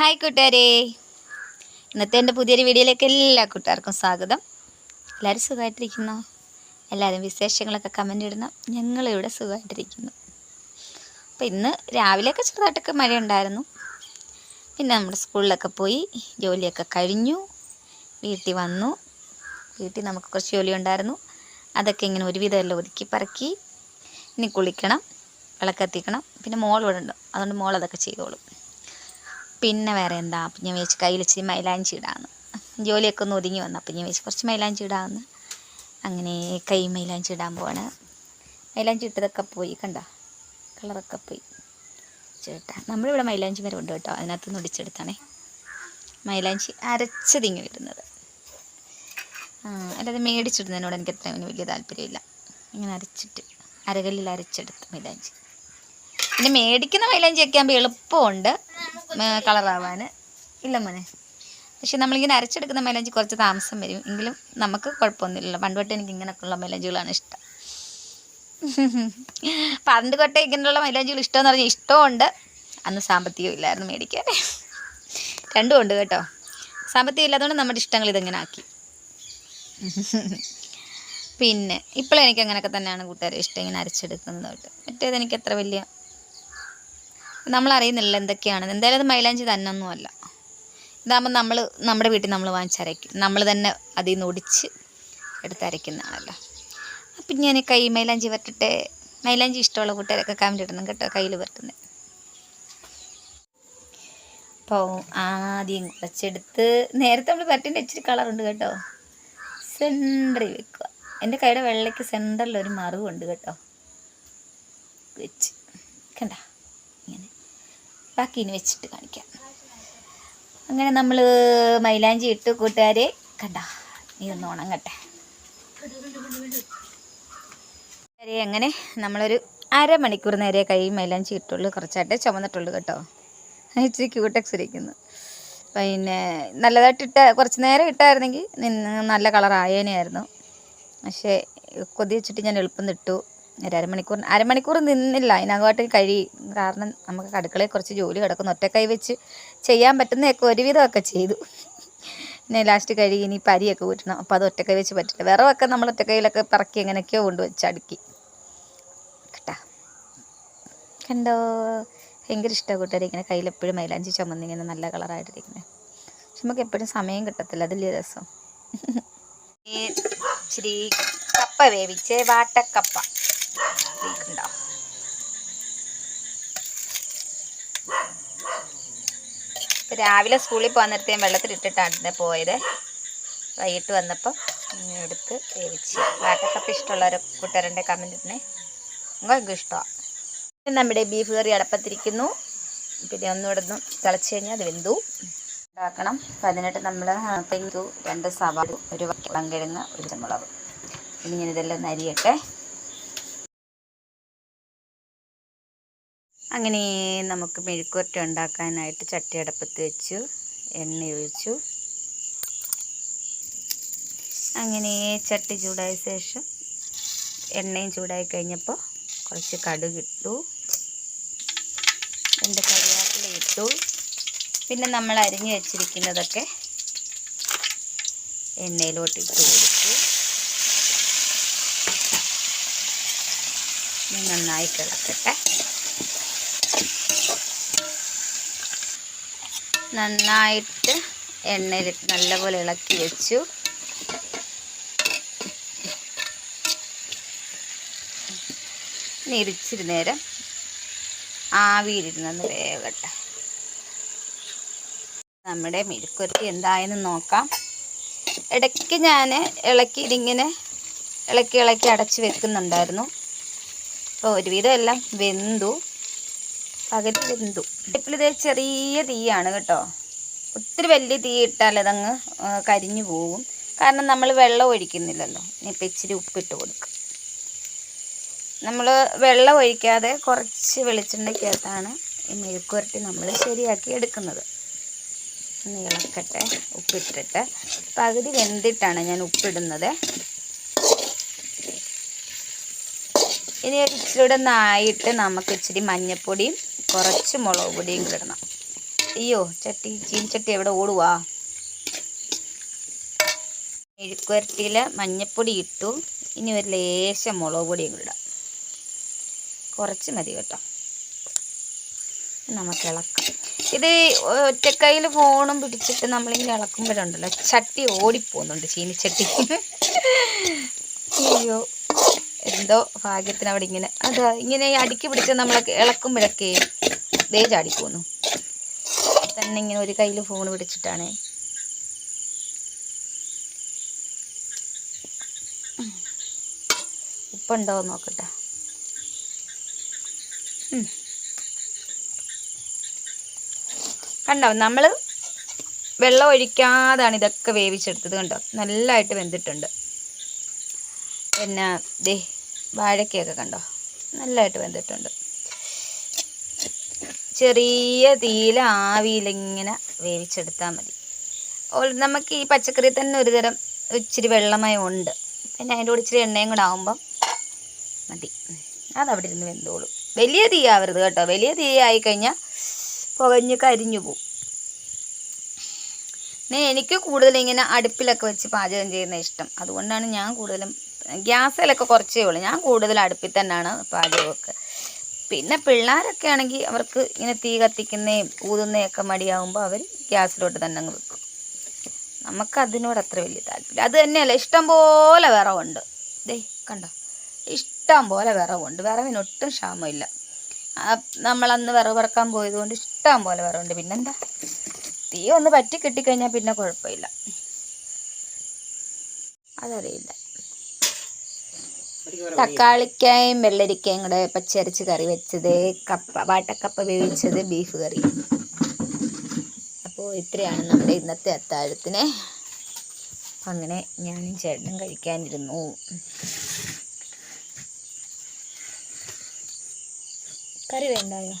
Hi കൂട്ടുകാരെ. ഇന്നത്തെ എന്റെ പുതിയൊരു വീഡിയോയിലേക്ക് എല്ലാ കൂട്ടുകാർക്കും സ്വാഗതം. എല്ലാവരും സുഖമായിട്ടിരിക്കുന്നു? എല്ലാവരും വിശേഷങ്ങളൊക്കെ കമന്റ് ഇടണം ഞങ്ങളിവിടെ സുഖമായിട്ടിരിക്കുന്നു. അപ്പോൾ ഇന്ന് രാവിലെയൊക്കെ ചെറുതായിട്ടൊക്കെ മഴ ഉണ്ടായിരുന്നു പിന്നെ നമ്മുടെ സ്കൂളിലൊക്കെ പോയി ജോലിയൊക്കെ കഴിഞ്ഞു. വീട്ടിൽ വന്നു. വീട്ടിൽ നമുക്ക് കുറച്ച് ജോലി ഉണ്ടായിരുന്നു. അതൊക്കെ ഇങ്ങനെ ഒരുവിധം എല്ലാം ഒതുക്കി പറക്കി. ഇനി കുളിക്കണം വിളക്കെത്തിക്കണം പിന്നെ മോൾ ഇവിടെ ഉണ്ട്. അതുകൊണ്ട് മോൾ അതൊക്കെ ചെയ്തോളും. പിന്നെ വേറെ എന്താ? അപ്പം ഞാൻ വെച്ച് കയ്യിൽ ഇച്ചിരി മൈലാഞ്ചി ഇടാമെന്ന് ജോലിയൊക്കെ ഒന്ന് ഒതുങ്ങി വന്നു. അപ്പം ഞാൻ വെച്ച് കുറച്ച് മൈലാഞ്ചി ഇടാമെന്ന് അങ്ങനെ കൈ മൈലാഞ്ചി ഇടാൻ പോവാണ്. മൈലാഞ്ചി ഇട്ടതൊക്കെ പോയി. കണ്ട? കളറൊക്കെ പോയി. ചേട്ടാ നമ്മളിവിടെ മൈലാഞ്ചി മരം ഉണ്ട് കേട്ടോ. അതിനകത്ത് നിന്ന് ഒടിച്ചെടുത്താണേ. മൈലാഞ്ചി അരച്ചതിങ്ങി വരുന്നത്. അല്ലാതെ മേടിച്ചിടുന്നതിനോട് എനിക്ക് അത്ര വലിയ താല്പര്യമില്ല. ഇങ്ങനെ അരച്ചിട്ട് അരകല്ലിൽ അരച്ചെടുത്ത് മൈലാഞ്ചി. പിന്നെ മേടിക്കുന്ന മൈലാഞ്ചി ഒക്കെ ആകുമ്പോൾ എളുപ്പമുണ്ട്. കളറാവാൻ ഇല്ല മോനെ. പക്ഷെ നമ്മളിങ്ങനെ അരച്ചെടുക്കുന്ന മൈലാഞ്ചി കുറച്ച് താമസം വരും. എങ്കിലും നമുക്ക് കുഴപ്പമൊന്നുമില്ലല്ലോ. പണ്ട് തൊട്ട് എനിക്ക് ഇങ്ങനെയൊക്കെയുള്ള മൈലാഞ്ചികളാണ് ഇഷ്ടം. പണ്ട് തൊട്ടേ ഇങ്ങനെയുള്ള മൈലാഞ്ചികൾ ഇഷ്ടമെന്ന് പറഞ്ഞാൽ ഇഷ്ടമുണ്ട്. അന്ന് സാമ്പത്തികം ഇല്ലായിരുന്നു മേടിക്കാൻ. രണ്ടും ഉണ്ട് കേട്ടോ. സാമ്പത്തികം ഇല്ലാത്തതുകൊണ്ട് നമ്മുടെ ഇഷ്ടങ്ങൾ ഇതിങ്ങനെ ആക്കി? പിന്നെ ഇപ്പോഴും എനിക്ക് അങ്ങനെയൊക്കെ തന്നെയാണ് കൂട്ടുകാരെ ഇഷ്ടം ഇങ്ങനെ അരച്ചെടുക്കുന്നത് തൊട്ട് മറ്റേത് എനിക്ക് വലിയ നമ്മൾ അറിയുന്നില്ല എന്തൊക്കെയാണ്. എന്തായാലും അത് മൈലാഞ്ചി തന്നൊന്നും അല്ല ഇതാകുമ്പോൾ നമ്മൾ നമ്മുടെ വീട്ടിൽ നമ്മൾ വാങ്ങിച്ചരയ്ക്കും. നമ്മൾ തന്നെ അതിൽ നിന്ന് ഒടിച്ച് എടുത്തരയ്ക്കുന്നതാണല്ലോ അപ്പം ഞാൻ കൈ മൈലാഞ്ചി വരട്ടെ മൈലാഞ്ചി ഇഷ്ടമുള്ള കൂട്ടുകാരൊക്കെ കമന്റ് ഇടണം കേട്ടോ കയ്യിൽ വരട്ടുന്നത് അപ്പോൾ ആദ്യം കുറച്ചെടുത്ത് നേരത്തെ നമ്മൾ വരട്ടിന്റെ ഇച്ചിരി കളറുണ്ട് കേട്ടോ. സെന്ററിൽ വെക്കുക. എന്റെ കൈയുടെ വെള്ളയ്ക്ക് സെന്ററിൽ ഒരു മറിവുണ്ട് കേട്ടോ. വെച്ച്. കണ്ട? ബാക്കി വെച്ചിട്ട് കാണിക്കാം. അങ്ങനെ നമ്മൾ മൈലാഞ്ചി ഇട്ട് കൂട്ടുകാരെ. കണ്ട നീ ഒന്ന് ഉണങ്ങട്ടെ. അങ്ങനെ നമ്മളൊരു അരമണിക്കൂർ നേരെ കൈ മൈലാഞ്ചി ഇട്ടുള്ളൂ. കുറച്ചായിട്ട് ചുമന്നിട്ടുള്ളൂ കേട്ടോ. ഇച്ചിരി ക്യൂടെക്സ് ഇരിക്കുന്നു പിന്നെ നല്ലതായിട്ട് ഇട്ട കുറച്ച് നേരം ഇട്ടായിരുന്നെങ്കിൽ നല്ല കളർ ആയേനെയായിരുന്നു. പക്ഷേ കൊതി വെച്ചിട്ട് ഞാൻ എളുപ്പം ഇട്ടു ഒരു അരമണിക്കൂർ അരമണിക്കൂർ നിന്നില്ല. അതിനകമായിട്ട് കഴി കാരണം നമുക്ക് അടുക്കളയിൽ കുറച്ച് ജോലി കിടക്കുന്നു. ഒറ്റക്കൈ വെച്ച് ചെയ്യാൻ പറ്റുന്നതൊക്കെ ഒരുവിധമൊക്കെ ചെയ്തു. പിന്നെ ലാസ്റ്റ് കഴുകി ഇനി പരിയൊക്കെ കൂട്ടണം അപ്പോൾ അത് ഒറ്റക്കൈ വെച്ച് പറ്റില്ല. വിറവൊക്കെ നമ്മൾ ഒറ്റക്കൈയിലൊക്കെ പറക്കി എങ്ങനെയൊക്കെയോ കൊണ്ട് വെച്ച് അടുക്കി. കേട്ടാ? കണ്ടോ? ഭയങ്കര ഇഷ്ടമാണ് കൂട്ടുകാർ ഇങ്ങനെ കയ്യിൽ എപ്പോഴും മൈലാഞ്ചി ചുമന്ന് ഇങ്ങനെ നല്ല കളറായിട്ടിരിക്കുന്നത് പക്ഷെ നമുക്ക് എപ്പോഴും സമയം കിട്ടത്തില്ല. അതില്ലേ രസം? ഇച്ചിരി കപ്പ വേവിച്ച്. വാട്ടക്കപ്പ. ഉണ്ടോ രാവിലെ സ്കൂളിൽ പോകാൻ നേരത്തെ ഞാൻ വെള്ളത്തിലിട്ടിട്ടാണ് പോയത്. വൈകിട്ട് വന്നപ്പോൾ എടുത്ത് വേവിച്ച്. വാട്ടക്കപ്പ് ഇഷ്ടമുള്ളവരെ കൂട്ടുകാരുടെ കമന്റ് ഇടണേ. നിങ്ങൾക്ക് ഇഷ്ടമാണ് നമ്മുടെ ബീഫ് കറി അടപ്പത്തിരിക്കുന്നു. പിന്നെ ഒന്നുകൂടെ ഒന്ന് തിളച്ച് കഴിഞ്ഞാൽ അത് വെന്തു. ഉണ്ടാക്കണം. അപ്പം അതിനായിട്ട് നമ്മൾ തെങ്ങു രണ്ട് സവാള ഒരു വളം കിഴങ്ങ് ഒരു പച്ചമുളക്. ഇനി ഞാൻ ഇതെല്ലാം ഒന്ന് അങ്ങനെ നമുക്ക് മെഴുക്കുവരട്ടി ഉണ്ടാക്കാനായിട്ട് ചട്ടിയടപ്പത്ത് വെച്ചു എണ്ണ ഒഴിച്ചു. അങ്ങനെ ചട്ടി ചൂടായ ശേഷം എണ്ണയും ചൂടായി കഴിഞ്ഞപ്പോൾ കുറച്ച് കടുക് ഇട്ടു. രണ്ട് കറിവേപ്പില ഇട്ടു. പിന്നെ നമ്മൾ അരിഞ്ഞ് വെച്ചിരിക്കുന്നതൊക്കെ എണ്ണയിലോട്ട് ഇട്ട് കൊടുത്തു. നന്നായി കിളക്കട്ടെ നന്നായിട്ട് എണ്ണയിലിട്ട് നല്ലപോലെ ഇളക്കി വെച്ചു. ഇരിച്ചിരി നേരം ആവിയിലിരുന്ന് വേകട്ടെ നമ്മുടെ മെഴുക്കുരട്ടി എന്തായെന്ന് നോക്കാം. ഇടയ്ക്ക് ഞാൻ ഇളക്കി ഇതിങ്ങനെ ഇളക്കി ഇളക്കി അടച്ച് വെക്കുന്നുണ്ടായിരുന്നു. അപ്പോൾ ഒരുവിധം എല്ലാം വെന്തു. പകുതി വെന്തു. അടുപ്പിലിത് ചെറിയ തീയാണ് കേട്ടോ. ഒത്തിരി വലിയ തീ ഇട്ടാൽ അതങ്ങ് കരിഞ്ഞു പോകും. കാരണം നമ്മൾ വെള്ളം ഒഴിക്കുന്നില്ലല്ലോ. ഇനിയിപ്പോൾ ഇച്ചിരി ഉപ്പിട്ട് കൊടുക്കും. നമ്മൾ വെള്ളം ഒഴിക്കാതെ കുറച്ച് വെളിച്ചെണ്ണയ്ക്കകത്താണ് ഈ മെഴുക്കുരട്ടി നമ്മൾ ശരിയാക്കി എടുക്കുന്നത്. ഒന്ന് ഇളക്കട്ടെ ഉപ്പിട്ടിട്ട്. പകുതി വെന്തിട്ടാണ് ഞാൻ ഉപ്പിടുന്നത്. ഇനി ഇച്ചിരി നായിട്ട് നമുക്ക് ഇച്ചിരി മഞ്ഞൾപ്പൊടിയും കുറച്ച് മുളക് പൊടിയും കൂടെ ഇടണം. അയ്യോ ചട്ടി ചീനിച്ചട്ടി എവിടെ ഓടുവാ? മെഴുക്കുവരട്ടിയിൽ മഞ്ഞപ്പൊടി ഇട്ടു. ഇനി ഒരു ലേശം മുളക് പൊടിയും കൂടെ കുറച്ച് മതി കേട്ടോ. നമുക്ക് ഇളക്കാം. ഇത് ഒറ്റക്കൈയിൽ ഫോണും പിടിച്ചിട്ട് നമ്മളിങ്ങനെ ഇളക്കുമ്പോഴുണ്ടല്ലോ ചട്ടി ഓടിപ്പോകുന്നുണ്ട് ചീനിച്ചട്ടി. അയ്യോ. എന്തോ ഭാഗ്യത്തിന് അവിടെ ഇങ്ങനെ അതാ ഇങ്ങനെ അടുക്കി പിടിച്ച് നമ്മൾ ഇളക്കുമ്പോഴൊക്കെ ദേ ചാടിപ്പോന്നു തന്നെ ഇങ്ങനെ ഒരു കയ്യിൽ ഫോൺ പിടിച്ചിട്ടാണ്. ഉപ്പുണ്ടോ നോക്കട്ടെ. കണ്ടോ നമ്മൾ വെള്ളം ഒഴിക്കാതാണ് ഇതൊക്കെ വേവിച്ചെടുത്തത് കണ്ടോ? നല്ലതായിട്ട് വെന്തിട്ടുണ്ട്. പിന്നെ ദേ വാഴക്കയൊക്കെ കണ്ടോ? നല്ലതായിട്ട് വെന്തിട്ടുണ്ട്. ചെറിയ തീയില ആവിയിലിങ്ങനെ വേവിച്ചെടുത്താൽ മതി. നമുക്ക് ഈ പച്ചക്കറി തന്നെ ഒരു തരം ഇച്ചിരി വെള്ളമയം ഉണ്ട്. പിന്നെ അതിന്റെ കൂടെ ഇച്ചിരി എണ്ണയും കൂടെ ആകുമ്പം മതി. അതവിടെ ഇരുന്ന് വെന്തോളും. വലിയ തീ ആവരുത് കേട്ടോ. വലിയ തീ ആയിക്കഴിഞ്ഞാൽ പുകഞ്ഞ് കരിഞ്ഞു പോവും. എനിക്ക് കൂടുതൽ ഇങ്ങനെ അടുപ്പിലൊക്കെ വെച്ച് പാചകം ചെയ്യുന്ന ഇഷ്ടം. അതുകൊണ്ടാണ് ഞാൻ കൂടുതലും ഗ്യാസിലൊക്കെ കുറച്ചേ ഉള്ളൂ. ഞാൻ കൂടുതൽ അടുപ്പിൽ തന്നെയാണ് പാചകമൊക്കെ. പിന്നെ പിള്ളേരൊക്കെ ആണെങ്കിൽ അവർക്ക് ഇങ്ങനെ തീ കത്തിക്കുന്നതും ഊതുന്നതൊക്കെ മടിയാവുമ്പോൾ അവർ ഗ്യാസിലോട്ട് തന്നെ അങ്ങ് വെക്കും. നമുക്ക് അതിനോട് അത്ര വലിയ താല്പര്യം അത് തന്നെയല്ല ഇഷ്ടം പോലെ വിറവുണ്ട്. ദേ കണ്ടോ? ഇഷ്ടം പോലെ വിറവുണ്ട്. വിറവിനൊട്ടും ക്ഷാമമില്ല. നമ്മളന്ന് വിറവ് പറക്കാൻ പോയതുകൊണ്ട് ഇഷ്ടം പോലെ വിറവുണ്ട്. പിന്നെന്താ? തീ ഒന്ന് പറ്റി കിട്ടിക്കഴിഞ്ഞാൽ പിന്നെ കുഴപ്പമില്ല. അതറിയില്ല. തക്കാളിക്കായും വെള്ളരിക്കയും കൂടെ പച്ചരച്ച് കറി വെച്ചത് കപ്പ വാട്ടക്കപ്പ വേവിച്ചത് ബീഫ് കറി. അപ്പോൾ ഇത്രയാണ് നമ്മുടെ ഇന്നത്തെ അത്താഴത്തിന്. അങ്ങനെ ഞാനും ചേട്ടനും കഴിക്കാനിരുന്നു. കറി വേണ്ടായോ.